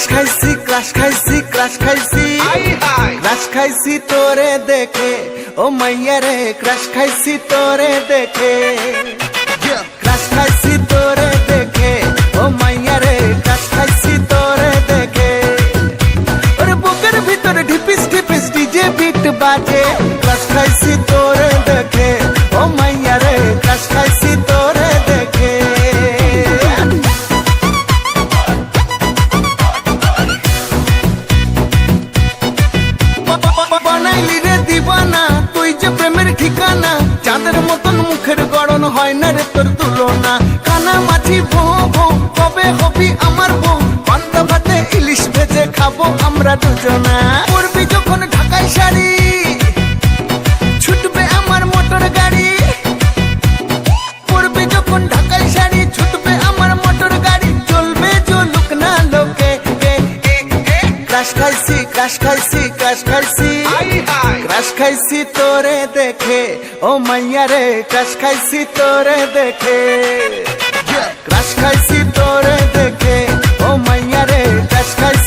Crush খাইছি crush খাইছি crush খাইছি। ক্রাশ খাইছি তোরে দেখে ও মাইয়া রে ক্রাশ খাইছি তোরে দেখে। ক্রাশ খাইছি তোরে দেখে ও মাইয়া রে ক্রাশ খাইছি তোরে দেখে। ওরে বুকের ভিতরে ঢিপিস ঢিপিস ডিজে বিট বাজে। ক্রাশ খাইছি যে প্রেমের ঠিকানা, চাঁদের মতন মুখের গড়ন হয় না রে তোর তুলনা। কানা মাছি ভো ভো, কবে হবি আমার বউ? পান্তা ভাতে ইলিশ ভেজে খাব আমরা দুজনা। পরবি যখন শাড়ি, ছুটবে আমার মোটর গাড়ি। পরবি যখন ঢাকাই শাড়ি, ছুটবে আমার মোটর গাড়ি। চলবে চলুক না লোকে ক্রাশ খাইছি ক্রাশ খাইছি ক্রাশ খাইছি। কাশ খাইছি তোরে দেখে। ও মাইয়া রে কাশ খাইছি তোরে দেখে। ক্রাশ খাইছি তোরে দেখে। ও মাইয়া রে কাশ খাইছি